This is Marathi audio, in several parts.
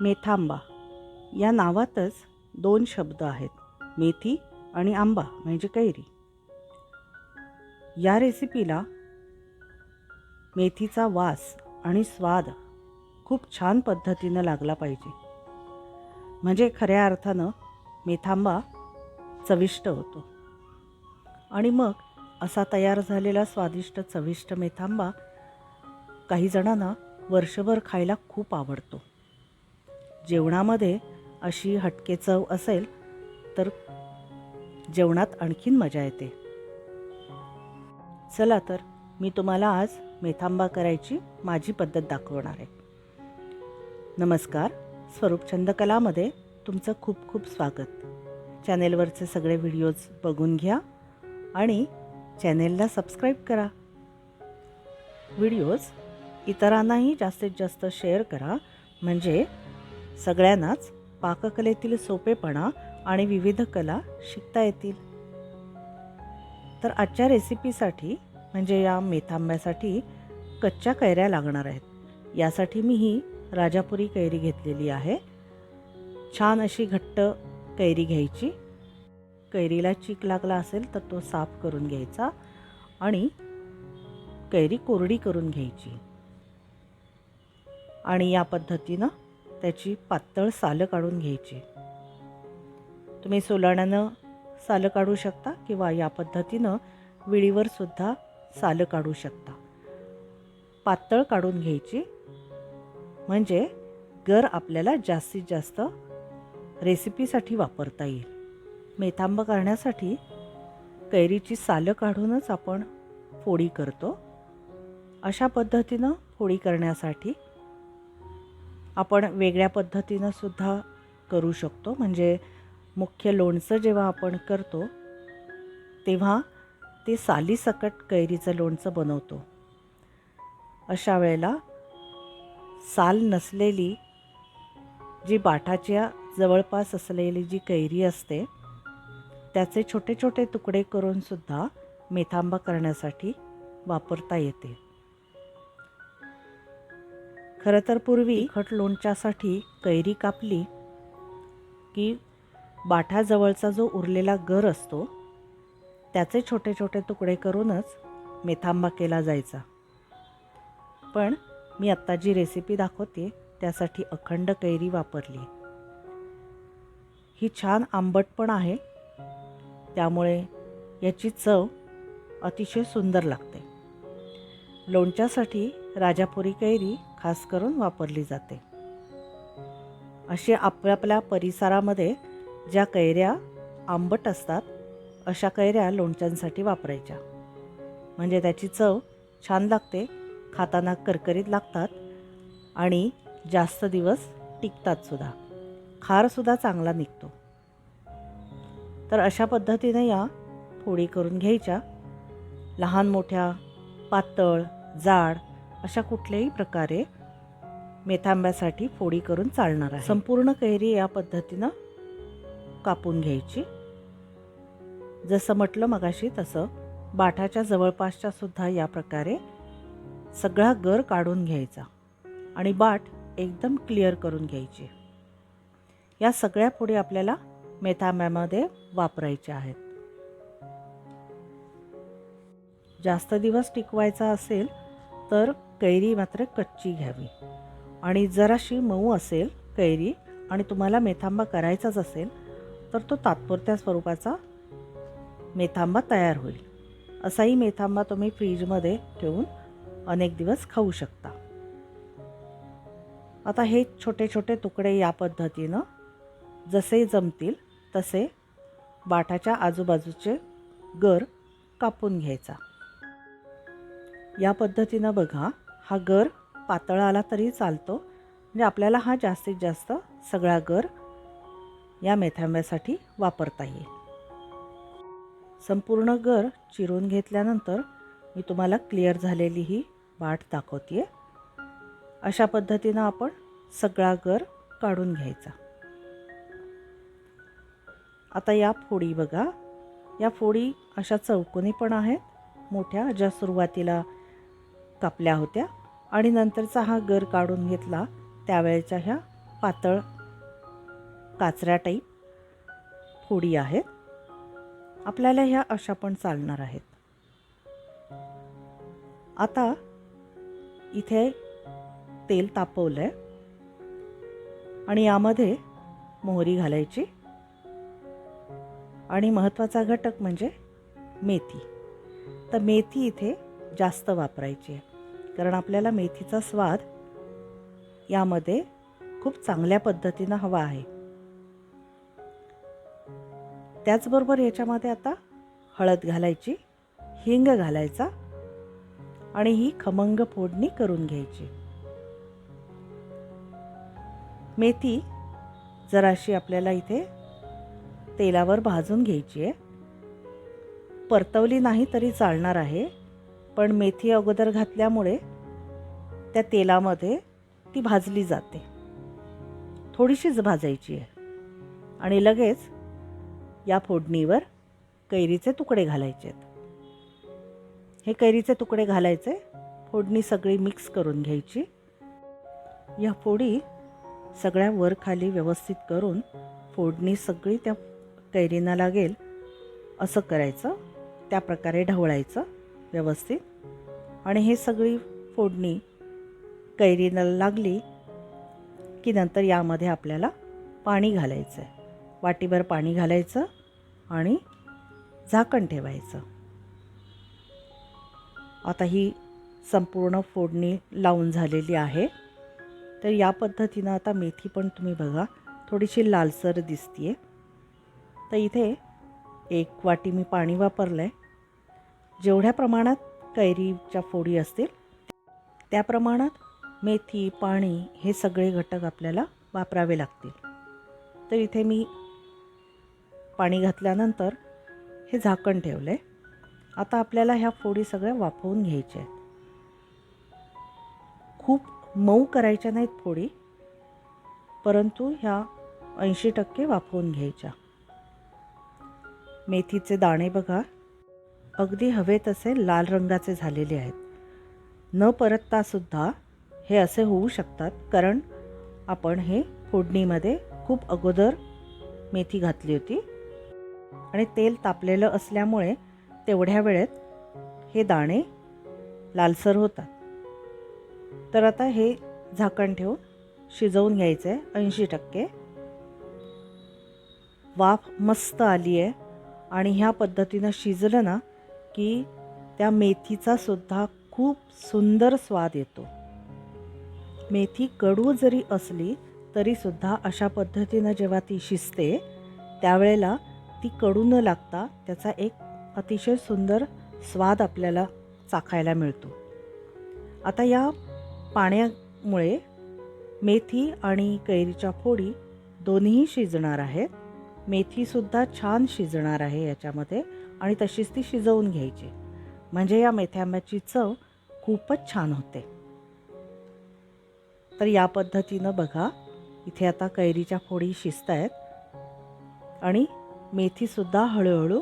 मेथांबा. या नावातच दोन शब्द आहेत. मेथी आणि आंबा म्हणजे कैरी. या रेसिपीला मेथीचा वास आणि स्वाद खूप छान पद्धतीनं लागला पाहिजे. म्हणजे खऱ्या अर्थानं मेथांबा चविष्ट होतो. आणि मग असा तयार झालेला स्वादिष्ट चविष्ट मेथांबा काही जणांना वर्षभर खायला खूप आवडतो. जेवणामध्ये अशी हटके चव असेल तर जेवणात आणखीन मजा येते. चला तर मी तुम्हाला आज मेथांबा करायची माझी पद्धत दाखवणार आहे. नमस्कार स्वरूप छंदकलामध्ये तुमचं खूप खूप स्वागत. चॅनेलवरचे सगळे व्हिडिओज बघून घ्या आणि चॅनेलला सबस्क्राईब करा. व्हिडिओज इतरांनाही जास्तीत जास्त शेअर करा म्हणजे सगळ्यांनाच पाककलेतील सोपेपणा आणि विविध कला शिकता येतील. तर आजच्या रेसिपीसाठी म्हणजे या मेथांब्यासाठी कच्च्या कैऱ्या लागणार आहेत. यासाठी मी ही राजापुरी कैरी घेतलेली आहे. छान अशी घट्ट कैरी घ्यायची. कैरीला चीक लागला असेल तर तो साफ करून घ्यायचा आणि कैरी कोरडी करून घ्यायची. आणि या पद्धतीनं त्याची पातळ सालं काढून घ्यायची. तुम्ही सोलाण्यानं सालं काढू शकता किंवा या पद्धतीनं विळीवर सुद्धा सालं काढू शकता. पातळ काढून घ्यायची. म्हणजे गर आपल्याला जास्तीत जास्त रेसिपीसाठी वापरता येईल. मेथांब करण्यासाठी कैरीची सालं काढूनच आपण फोडी करतो. अशा पद्धतीनं फोडी करण्यासाठी आपण वेगळ्या पद्धतीनं सुद्धा करू शकतो. म्हणजे मुख्य लोणचं जेव्हा आपण करतो तेव्हा ते सालीसकट कैरीचं लोणचं बनवतो. अशा वेळेला साल नसलेली जी बाठाच्या जवळपास असलेली जी कैरी असते त्याचे छोटे छोटे तुकडे करूनसुद्धा मेथांबा करण्यासाठी वापरता येते. खरं तर पूर्वी खट लोणच्यासाठी कैरी कापली की बाठाजवळचा जो उरलेला गर असतो त्याचे छोटे छोटे तुकडे करूनच मेथांबा केला जायचा. पण मी आत्ता जी रेसिपी दाखवते त्यासाठी अखंड कैरी वापरली. ही छान आंबट पण आहे. त्यामुळे याची चव अतिशय सुंदर लागते. लोणच्यासाठी राजापुरी कैरी खास करून वापरली जाते. असे आपल्या आपल्या परिसरामध्ये ज्या कैऱ्या आंबट असतात अशा कैऱ्या लोणच्यांसाठी वापरायच्या. म्हणजे त्याची चव छान लागते खाताना करकरीत लागतात आणि जास्त दिवस टिकतात सुद्धा. खारसुद्धा चांगला निघतो. तर अशा पद्धतीने या फोडी करून घ्यायच्या. लहान मोठ्या पातळ जाड अशा कुठल्याही प्रकारे मेथांब्यासाठी फोडी करून चालणार आहे. संपूर्ण कैरी या पद्धतीनं कापून घ्यायची. जसं म्हटलं मगाशी तसं बाठाच्या जवळपासच्या सुद्धा या प्रकारे सगळा गर काढून घ्यायचा आणि बाट एकदम क्लिअर करून घ्यायची. या सगळ्या फोडी आपल्याला मेथांब्यामध्ये वापरायच्या आहेत. जास्त दिवस टिकवायचा असेल तर कैरी मात्र कच्ची घ्यावी. आणि जराशी मऊ असेल कैरी आणि तुम्हाला मेथांबा करायचाच असेल तर तो तात्पुरत्या स्वरूपाचा मेथांबा तयार होईल. असाही मेथांबा तुम्ही फ्रीजमध्ये ठेवून अनेक दिवस खाऊ शकता. आता हे छोटे छोटे तुकडे या पद्धतीनं जसे जमतील तसे बाटाच्या आजूबाजूचे गर कापून घ्यायचा. या पद्धतीनं बघा हा गर पातळ आला तरी चालतो. म्हणजे आपल्याला हा जास्तीत जास्त सगळा गर या मेथांब्यासाठी वापरता येईल. संपूर्ण गर चिरून घेतल्यानंतर मी तुम्हाला क्लिअर झालेली ही वाट दाखवते अशा पद्धतीनं आपण सगळा गर काढून घ्यायचा. आता या फोडी बघा. या फोडी अशा चौकोनी पण आहेत. मोठ्या ज्या सुरुवातीला कापल्या होत्या आणि नंतरचा हा गर काढून घेतला त्यावेळेच्या ह्या पातळ काचऱ्या टाईप फोडी आहेत. आपल्याला ह्या अशा पण चालणार आहेत. आता इथे तेल तापवलं आहे आणि यामध्ये मोहरी घालायची आणि महत्त्वाचा घटक म्हणजे मेथी. तर मेथी इथे जास्त वापरायची आहे. कारण आपल्याला मेथीचा स्वाद यामध्ये खूप चांगल्या पद्धतीनं हवा आहे. त्याचबरोबर याच्यामध्ये आता हळद घालायची हिंग घालायचा आणि ही खमंग फोडणी करून घ्यायची. मेथी जराशी आपल्याला इथे तेलावर भाजून घ्यायची आहे. परतवली नाही तरी चालणार आहे. पण मेथी अगोदर घातल्यामुळे त्या तेलामध्ये ती भाजली जाते. थोडीशीच भाजायची आहे. आणि लगेच या फोडणीवर कैरीचे तुकडे घालायचे आहेत. हे कैरीचे तुकडे घालायचे फोडणी सगळी मिक्स करून घ्यायची. या फोडी सगळ्या वर खाली व्यवस्थित करून फोडणी सगळी त्या कैरींना लागेल असं करायचं त्या प्रकारे ढवळायचं. व्यवस्थित. आणि हे सगळी फोडणी कैरीला लागली की नंतर यामध्ये आपल्याला पाणी घालायचं आहे वाटीभर पाणी घालायचं आणि झाकण ठेवायचं. आता ही संपूर्ण फोडणी लावून झालेली आहे. तर या पद्धतीनं आता मेथी पण तुम्ही बघा थोडीशी लालसर दिसते आहे तर इथे एक वाटी मी पाणी वापरलं आहे जेवढ्या प्रमाणात कैरीच्या फोडी असतील त्या प्रमाणात मेथी पाणी हे सगळे घटक आपल्याला वापरावे लागतील. तर इथे मी पाणी घातल्यानंतर हे झाकण ठेवलं आहे आता आपल्याला ह्या फोडी सगळ्या वाफवून घ्यायच्या आहेत. खूप मऊ करायच्या नाहीत फोडी परंतु ह्या ऐंशी टक्के वाफवून घ्यायच्या. मेथीचे दाणे बघा. अगदी हवे तसे लाल रंगाचे झालेले आहेत. न परततासुद्धा हे असे होऊ शकतात कारण आपण हे फोडणीमध्ये खूप अगोदर मेथी घातली होती आणि तेल तापलेलं असल्यामुळे तेवढ्या वेळेत हे दाणे लालसर होतात. तर आता हे झाकण ठेवून शिजवून घ्यायचं आहे ऐंशी टक्के. वाफ मस्त आली आहे आणि ह्या पद्धतीनं शिजलं ना की त्या मेथीचा सुद्धा खूप सुंदर स्वाद येतो. मेथी कडू जरी असली तरीसुद्धा अशा पद्धतीनं जेव्हा ती शिजते त्यावेळेला ती कडू न लागता त्याचा एक अतिशय सुंदर स्वाद आपल्याला चाखायला मिळतो. आता या पाण्यामुळे मेथी आणि कैरीच्या फोडी दोन्ही शिजणार आहेत. मेथीसुद्धा छान शिजणार आहे याच्यामध्ये. आणि तशीच ती शिजवून घ्यायची. म्हणजे या मेथ्याम्याची चव खूपच छान होते. तर या पद्धतीनं बघा इथे आता कैरीच्या फोडी शिजत आहेत आणि मेथीसुद्धा हळूहळू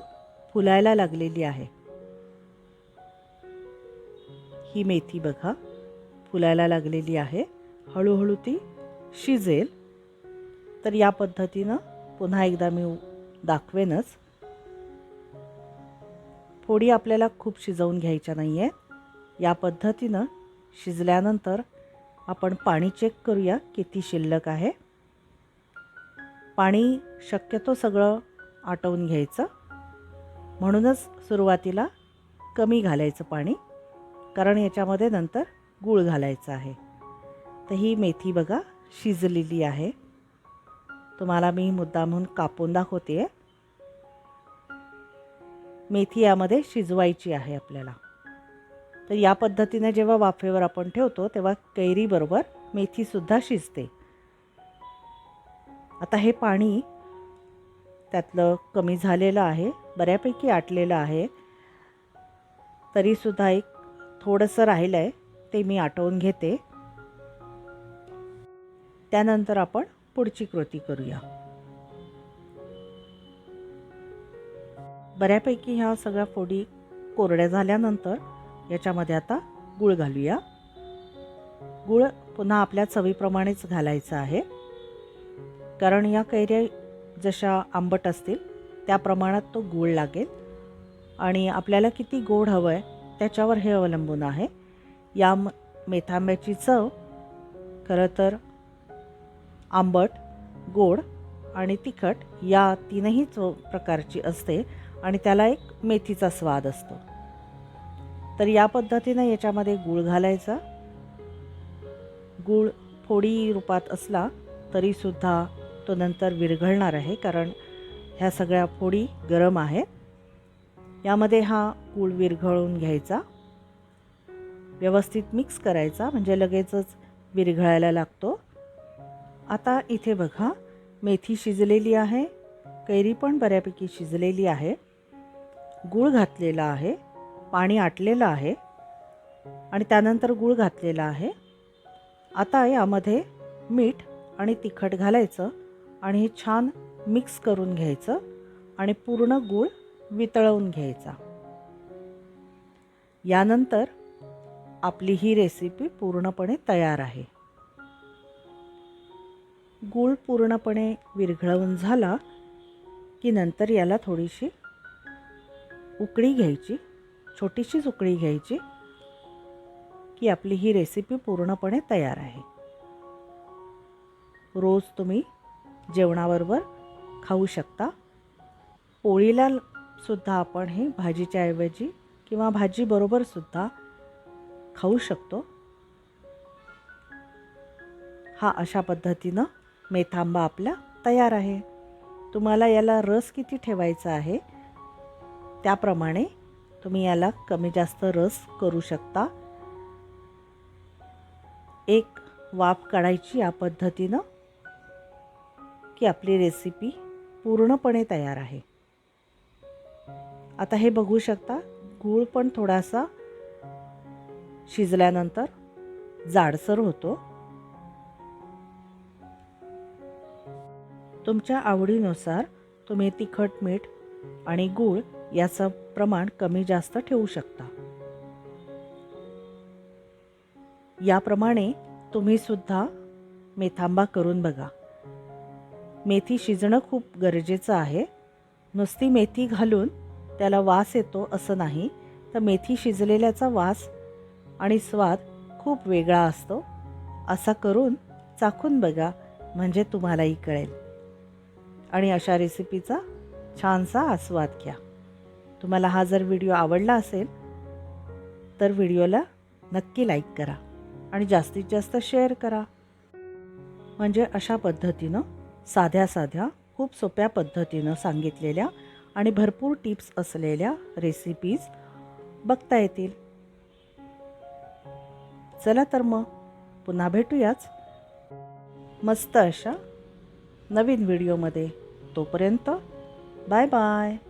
फुलायला लागलेली आहे. ही मेथी बघा फुलायला लागलेली आहे. हळूहळू ती शिजेल. तर या पद्धतीनं पुन्हा एकदा मी दाखवेनच. फोडी आपल्याला खूप शिजवून घ्यायच्या नाही आहेत या पद्धतीनं शिजल्यानंतर आपण पाणी चेक करूया किती शिल्लक आहे. पाणी शक्यतो सगळं आटवून घ्यायचं. म्हणूनच सुरुवातीला कमी घालायचं पाणी कारण याच्यामध्ये नंतर गूळ घालायचं आहे. तर ही मेथी बघा शिजलेली आहे. तुम्हाला मी मुद्दामहून कापून दाखवते आहे मेथी यामध्ये शिजवायची आहे आपल्याला. तर या पद्धतीने जेव्हा वाफेवर आपण ठेवतो तेव्हा कैरीबरोबर मेथीसुद्धा शिजते. आता हे पाणी त्यातलं कमी झालेलं आहे बऱ्यापैकी आटलेलं आहे. तरीसुद्धा एक थोडंसं राहिलं आहे ते मी आटवून घेते. त्यानंतर आपण पुढची कृती करूया. बऱ्यापैकी ह्या सगळ्या फोडी कोरड्या झाल्यानंतर याच्यामध्ये आता गूळ घालूया. गूळ पुन्हा आपल्या चवीप्रमाणेच घालायचं आहे. कारण या कैऱ्या जशा आंबट असतील त्या प्रमाणात तो गूळ लागेल. आणि आपल्याला किती गोड हवं आहे त्याच्यावर हे अवलंबून आहे. या म- मेथांब्याची चव खरं तर आंबट गोड आणि तिखट या तीनही चव प्रकारची असते. आणि त्याला एक मेथीचा स्वाद असतो. तर या पद्धतीनं याच्यामध्ये गूळ घालायचा. गूळ फोडी रूपात असला तरीसुद्धा तो नंतर विरघळणार आहे कारण ह्या सगळ्या फोडी गरम आहेत. यामध्ये हा गूळ विरघळून घ्यायचा. व्यवस्थित मिक्स करायचा म्हणजे लगेचच विरघळायला लागतो. आता इथे बघा मेथी शिजलेली आहे कैरी पण बऱ्यापैकी शिजलेली आहे. गूळ घातलेला आहे पाणी आटलेलं आहे आणि त्यानंतर गूळ घातलेला आहे. आता यामध्ये मीठ आणि तिखट घालायचं आणि हे छान मिक्स करून घ्यायचं आणि पूर्ण गूळ वितळवून घ्यायचा. यानंतर आपली ही रेसिपी पूर्णपणे तयार आहे. गूळ पूर्णपणे विरघळवून झाला की नंतर याला थोडीशी उकळी घ्यायची छोटीशीच उकळी घ्यायची की आपली ही रेसिपी पूर्णपणे तयार आहे. रोज तुम्ही जेवणाबरोबर खाऊ शकता. पोळीला सुद्धा आपण हे भाजीच्या ऐवजी किंवा भाजीबरोबर सुद्धा खाऊ शकतो. हा अशा पद्धतीनं मेथांबा आपला तयार आहे. तुम्हाला याला रस किती ठेवायचा आहे? त्याप्रमाणे तुम्ही याला कमी जास्त रस करू शकता. एक वाफ काढायची या पद्धतीनं की आपली रेसिपी पूर्णपणे तयार आहे. आता हे बघू शकता गूळ पण थोडासा शिजल्यानंतर जाडसर होतो. तुमच्या आवडीनुसार तुम्ही तिखट मीठ आणि गूळ याचं प्रमाण कमी जास्त ठेवू शकता. याप्रमाणे तुम्ही सुद्धा मेथांबा करून बघा. मेथी शिजणं खूप गरजेचं आहे. नुसती मेथी घालून त्याला वास येतो असं नाही तर मेथी शिजलेल्याचा वास आणि स्वाद खूप वेगळा असतो. असा करून चाखून बघा म्हणजे तुम्हालाही कळेल. आणि अशा रेसिपीचा छानसा आस्वाद घ्या. तुम्हाला हा जर व्हिडिओ आवडला असेल तर व्हिडिओला नक्की लाईक करा आणि जास्तीत जास्त शेअर करा. म्हणजे अशा पद्धतीनं साध्या साध्या खूप सोप्या पद्धतीनं सांगितलेल्या आणि भरपूर टिप्स असलेल्या रेसिपीज बघता येतील. चला तर मग पुन्हा भेटूयाच. मस्त अशा नवीन व्हिडिओमध्ये. तोपर्यंत बाय बाय.